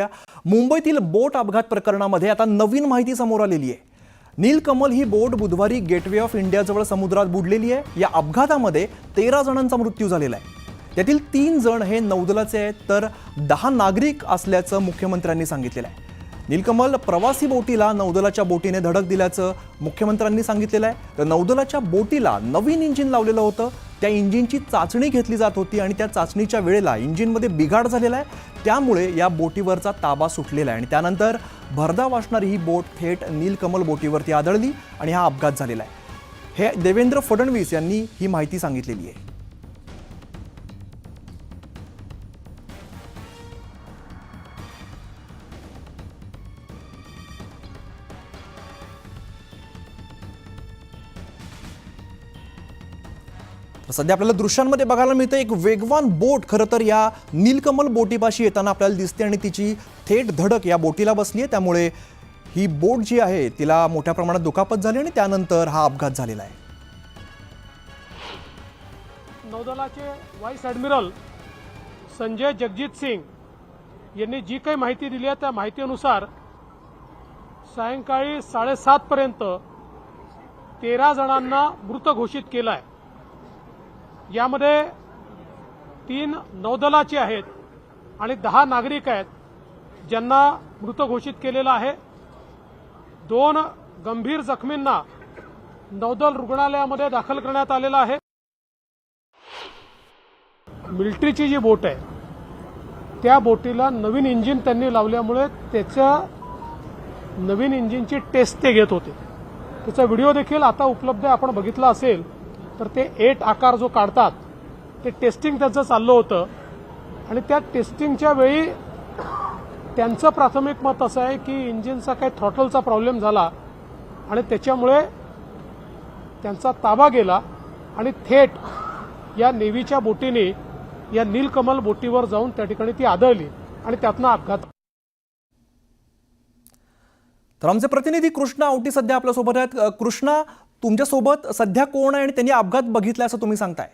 मुंबईतील बोट अपघात प्रकरणामध्ये आता नवीन माहिती समोर आलेली आहे. नीलकमल ही बोट बुधवारी गेटवे ऑफ इंडियाजवळ समुद्रात बुडलेली आहे. या अपघातामध्ये तेरा जणांचा मृत्यू झालेला आहे. त्यातील तीन जण हे नौदलाचे आहेत तर दहा नागरिक असल्याचं मुख्यमंत्र्यांनी सांगितलेलं आहे. नीलकमल प्रवासी बोटीला नौदलाच्या बोटीने धडक दिल्याचं मुख्यमंत्र्यांनी सांगितलेलं आहे. तर नौदलाच्या बोटीला नवीन इंजिन लावलेलं होतं. त्या इंजिनची चाचणी घेतली जात होती आणि त्या चाचणीच्या वेळेला इंजिनमध्ये बिघाड झालेला आहे. त्यामुळे या बोटीवरचा ताबा सुटलेला आहे आणि त्यानंतर भरधाव असणारी ही बोट थेट नीलकमल बोटीवरती आदळली आणि हा अपघात झालेला आहे. हे देवेंद्र फडणवीस यांनी ही माहिती सांगितलेली आहे. सध्या आपल्याला दृश्यांमध्ये बघायला मिळतं एक वेगवान बोट. खरं तर या नीलकमल बोटीपाशी येताना आपल्याला दिसते आणि तिची थेट धडक या बोटीला बसली आहे. त्यामुळे ही बोट जी आहे तिला मोठ्या प्रमाणात दुखापत झाली आणि त्यानंतर हा अपघात झालेला आहे. नौदलाचे व्हाईस ॲडमिरल संजय जगजित सिंग यांनी जी काही माहिती दिली आहे त्या माहितीनुसार सायंकाळी साडेसातपर्यंत तेरा जणांना मृत घोषित केलं आहे. यामध्ये तीन नौदलाचे आहेत आणि दहा नागरिक आहेत ज्यांना मृत घोषित केलेलं आहे. दोन गंभीर जखमींना नौदल रुग्णालयामध्ये दाखल करण्यात आलेलं आहे. मिलिटरीची जी बोट आहे त्या बोटीला नवीन इंजिन त्यांनी लावल्यामुळे त्याच्या नवीन इंजिनची टेस्ट ते घेत होते. त्याचा व्हिडिओ देखील आता उपलब्ध आपण बघितला असेल. तर ते एट आकार जो काढतात ते टेस्टिंग त्यांचं चाललं होतं. आणि त्या टेस्टिंगच्या वेळी त्यांचं प्राथमिक मत असं आहे की इंजिनचा काही थ्रॉटलचा प्रॉब्लेम झाला आणि त्याच्यामुळे त्यांचा ताबा गेला आणि थेट या नेव्हीच्या बोटीने या नीलकमल बोटीवर जाऊन त्या ठिकाणी ती आदळली आणि त्यातनं अपघात तर आमचे प्रतिनिधी कृष्णा आवटी सध्या आपल्यासोबत आहेत. कृष्णा तुमच्यासोबत सध्या कोण आहे आणि त्यांनी अपघात बघितला असं तुम्ही सांगताय?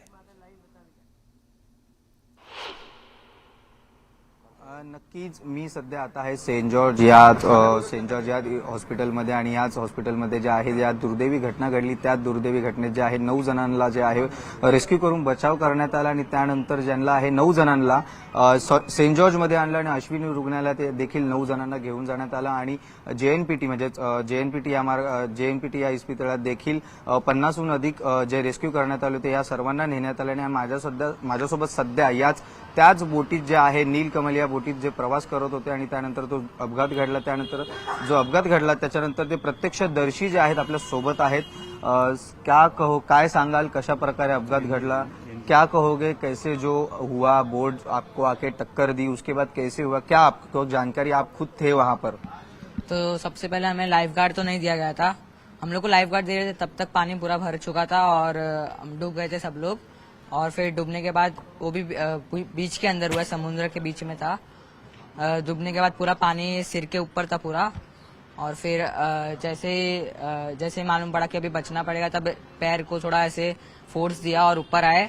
नक्कीच मी सध्या आता आहे सेंट जॉर्ज या सेंट जॉर्ज या हॉस्पिटलमध्ये आणि याच हॉस्पिटलमध्ये ज्या आहे या दुर्दैवी घटना घडली त्या दुर्दैवी घटनेत जे आहे नऊ जणांना जे आहे रेस्क्यू करून बचाव करण्यात आला आणि त्यानंतर ज्यांना आहे नऊ जणांना सेंट जॉर्जमध्ये आणलं आणि अश्विनी रुग्णालयात ते देखील नऊ जणांना घेऊन जाण्यात आलं आणि जेएनपीटी म्हणजेच जेएनपीटी या मार्ग जेएनपीटी या इस्पितळात देखील पन्नासहून अधिक जे रेस्क्यू करण्यात आले होते या सर्वांना नेण्यात आले आणि माझ्या सध्या माझ्यासोबत सध्या याच त्याच बोटीत जे आहे नीलकमल या बोटीत जे प्रवास करत होते आणि त्यानंतर तो अपघात घडला. त्यानंतर जो अपघात घडला त्याच्यानंतर ते प्रत्यक्षदर्शी जे आहेत आपल्यासोबत आहेत. क्या कहो काय सांगाल कशा प्रकारे अपघात घडला? क्या कहोगे कैसे जो हुआ बोर्ड आपको आके टक्कर दी उसके बाद कैसे हुआ क्या आपको जानकारी आप खुद थे वहां पर? तो सबसे पहले हमें लाइफ गार्ड तो नहीं दिया गया था। हम लोग को लाइफ गार्ड दे रहे थे तब तक पानी पूरा भर चुका था और हम डूब गए थे सब लोग। और फिर डूबने के बाद वो भी बीच के अंदर हुआ समुद्र के बीच में था। डूबने के बाद पूरा पानी सिर के ऊपर था पूरा। और फिर जैसे जैसे मालूम पड़ा कि अभी बचना पड़ेगा तब पैर को थोड़ा ऐसे फोर्स दिया और ऊपर आए।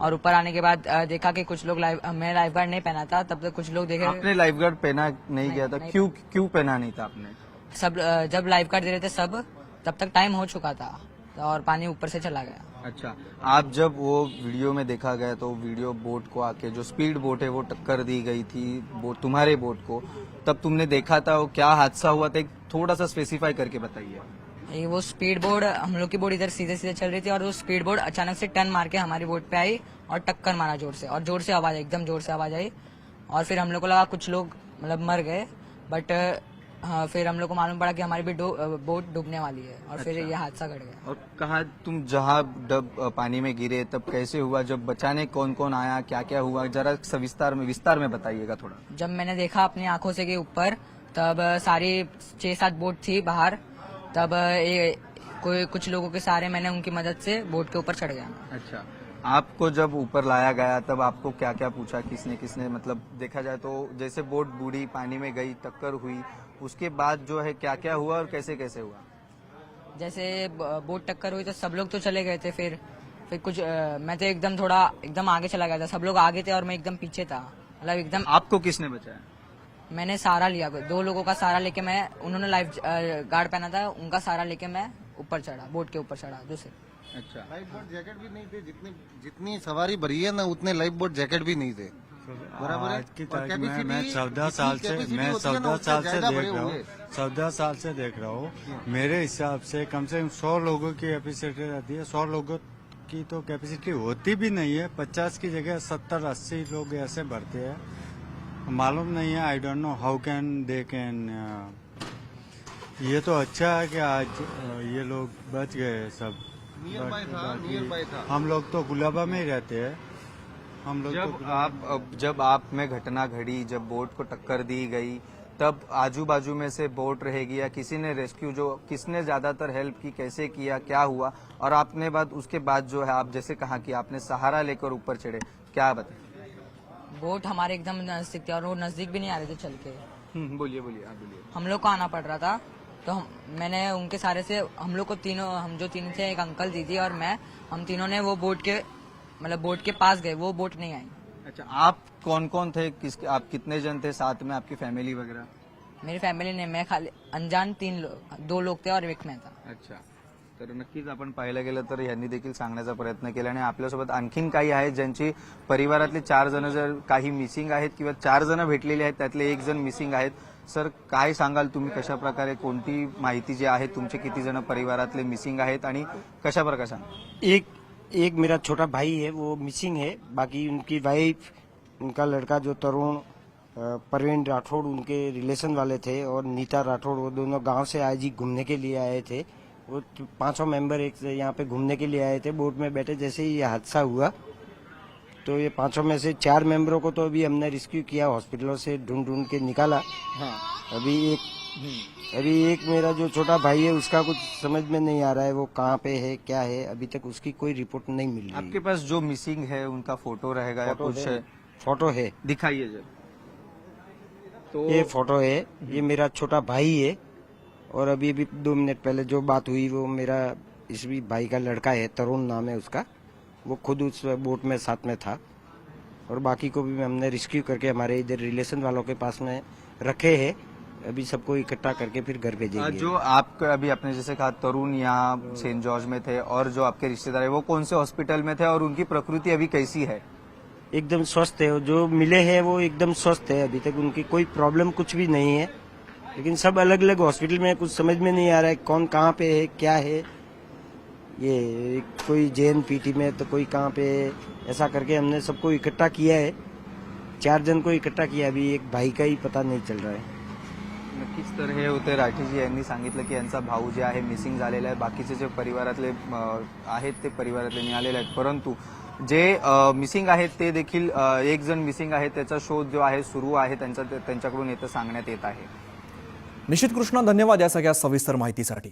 और ऊपर आने के बाद देखा कि कुछ लोग लाइफ मैं लाइफ गार्ड नहीं पहना था तब तक कुछ लोग देखे आपने लाइफ गार्ड पहना नहीं गया था? क्यों क्यों पहना नहीं था आपने? सब जब लाइफ गार्ड दे रहे थे सब तब तक टाइम हो चुका था। और पानी ऊपर से चला गया। अच्छा आप जब वो वीडियो में देखा गया तो वीडियो बोट को आके, जो स्पीड बोट है, वो टक्कर दी गई थी, बोट, तुम्हारे बोट को, तब तुमने देखा था वो क्या हादसा हुआ था? एक थोड़ा सा स्पेसिफाई करके बताइए। ये वो स्पीड बोर्ड हम लोग की बोट इधर सीधे सीधे चल रही थी और वो स्पीड बोर्ड अचानक से टर्न मार के हमारी बोट पे आई और टक्कर मारा ज़ोर से, और ज़ोर से आवाज़ आई, एकदम ज़ोर से आवाज़ आई। और फिर हम लोग को लगा कुछ लोग मतलब मर गए बट हाँ फिर हम लोग को मालूम पड़ा कि हमारी भी बोट डूबने वाली है और अच्छा। फिर ये हादसा घट गया। और कहा तुम जहाँ डब पानी में गिरे तब कैसे हुआ? जब बचाने कौन कौन आया? क्या क्या हुआ? जरा सविस्तार में विस्तार में बताइएगा थोड़ा। जब मैंने देखा अपनी आँखों से कि ऊपर तब सारी छह सात बोट थी बाहर तब ये कोई कुछ लोगों के सहारे मैंने उनकी मदद से बोट के ऊपर चढ़ गया। अच्छा। आपको जब ऊपर लाया गया तब आपको क्या क्या पूछा किसने किसने? मतलब देखा जाए तो जैसे बोट बूढ़ी पानी में गई टक्कर हुई उसके बाद जो है क्या क्या हुआ और कैसे कैसे हुआ? जैसे बोट टक्कर हुई तो सब लोग तो चले गए थे फिर फिर कुछ अ, मैं तो एकदम थोड़ा एकदम आगे चला गया था। सब लोग आगे थे और मैं एकदम पीछे था। मतलब एकदम आपको किसने बचाया? मैंने सहारा लिया। दो लोगों का सहारा लेके मैं उन्होंने लाइफ गार्ड पहना था उनका सहारा लेके मैं ऊपर चढ़ा बोट के ऊपर चढ़ा दूसरे। अच्छा। लाइफ बोट जैकेट भी नहीं थे जितनी जितनी सवारी भरी है ना उतने लाइफ बोट जैकेट भी नहीं थे। बराबर आज की तारीख में मैं चौदह साल से मैं चौदह साल से देख रहा हूँ। चौदह साल से देख रहा हूँ। मेरे हिसाब से कम से कम सौ लोगों की कैपेसिटी रहती है। सौ लोगों की तो कैपेसिटी होती भी नहीं है। पचास की जगह सत्तर अस्सी लोग ऐसे भरते हैं। मालूम नहीं है I don't know how can they can ये तो अच्छा है कि आज ये लोग बच गए सब। था। हम लोग तो गुलाबा में ही रहते हैं। हम लोग तो जब गुलाबा आप जब आप में घटना घड़ी जब बोट को टक्कर दी गई तब आजू बाजू में से बोट रहेगी या किसी ने रेस्क्यू जो किसने ज़्यादातर हेल्प की कैसे किया क्या हुआ और आपने बाद उसके बाद जो है आप जैसे कहा कि आपने सहारा लेकर ऊपर चढ़े क्या बताए? बोट हमारे एकदम नज़दीक थे और वो नज़दीक भी नहीं आ रहे थे चल के। हम्म, बोलिए बोलिए बोलिए। हम लोग को आना पड़ रहा था। तो हम मैंने उनके सारे से हम लोग को तीनों हम जो तीन थे एक अंकल दीदी और मैं हम तीनों ने वो बोट के मतलब बोट के पास गए वो बोट नहीं आई। अच्छा आप कौन कौन थे? किस आप कितने जन थे साथ में आपकी फैमिली वगैरह? मेरी फॅमिली ने मैं खाली अनजान तीन लोग दो लोग थे और एक मैं था। अच्छा तर नक्कीच आपण पाहायला गेलं तर यांनी देखील सांगण्याचा प्रयत्न केला आणि आपल्यासोबत आणखीन काही आहेत ज्यांची परिवारातले चार जण जर काही मिसिंग आहेत किंवा चार जण भेटलेले आहेत त्यातले एक जण मिसिंग आहेत सर काय सांगाल तुम्ही? कशा प्रकारे कोणती माहिती जी आहे तुमचे किती जण परिवारातले मिसिंग आहेत आणि कशा प्रकारे सांग एक एक मेरा छोटा भाई है वो मिसिंग है। बाकी उनकी वाइफ उनका लड़का जो तरुण परवीन प्रवीण राठौड़ उनके रिलेशन वाले थे और नीता राठौड़ वो दोनों गांव से आज ही घूमने के लिए आए थे। वो पांचों मेंबर एक यहाँ पे घूमने के लिए आए थे। बोट में बैठे जैसे ही ये हादसा हुआ तो ये पाँचों में से चार मेंबरों को तो अभी हमने रेस्क्यू किया हॉस्पिटलों से ढूंढ ढूंढ के निकाला। हाँ। अभी एक अभी एक मेरा जो छोटा भाई है उसका कुछ समझ में नहीं आ रहा है वो कहाँ पे है क्या है अभी तक उसकी कोई रिपोर्ट नहीं मिल रही। आपके पास जो मिसिंग है उनका फ़ोटो रहेगा या कुछ है। फ़ोटो है। दिखाइए तो ये फ़ोटो है। ये मेरा छोटा भाई है और अभी अभी दो मिनट पहले जो बात हुई वो मेरा इस भी भाई का लड़का है तरुण नाम है उसका। वो खुद उस बोट में साथ में था और बाकी को भी हमने रेस्क्यू करके हमारे इधर रिलेशन वालों के पास में रखे हैं। अभी सबको इकट्ठा करके फिर घर भेजेंगे। जो आप अभी अपने जैसे कहा तरुण यहाँ सेंट जॉर्ज में थे और जो आपके रिश्तेदार है वो कौन से हॉस्पिटल में थे और उनकी प्रकृति अभी कैसी है? एकदम स्वस्थ है जो मिले हैं वो एकदम स्वस्थ है। अभी तक उनकी कोई प्रॉब्लम कुछ भी नहीं है। लेकिन सब अलग अलग हॉस्पिटल में कुछ समझ में नहीं आ रहा है कौन कहाँ पे है क्या है। ये कोई जैन पीटी में तो कोई कहाँ पे ऐसा करके हमने सबको इकट्ठा किया है। चार जन को इकट्ठा किया अभी एक भाई का ही पता नहीं चल रहा है। नक्कीच तर हे होते राठीजी यांनी सांगितलं की यांचा भाऊ जे आहे मिसिंग झालेला आहे. बाकीचे जे परिवारातले आहेत ते परिवारातले मिळालेले आहेत. परंतु जे मिसिंग आहेत ते देखील एक जण मिसिंग आहे. त्याचा शोध जो आहे सुरू आहे. त्यांचा त्यांच्याकडून येतं सांगण्यात येत आहे. निशित कृष्णा धन्यवाद या सगळ्या सविस्तर माहितीसाठी.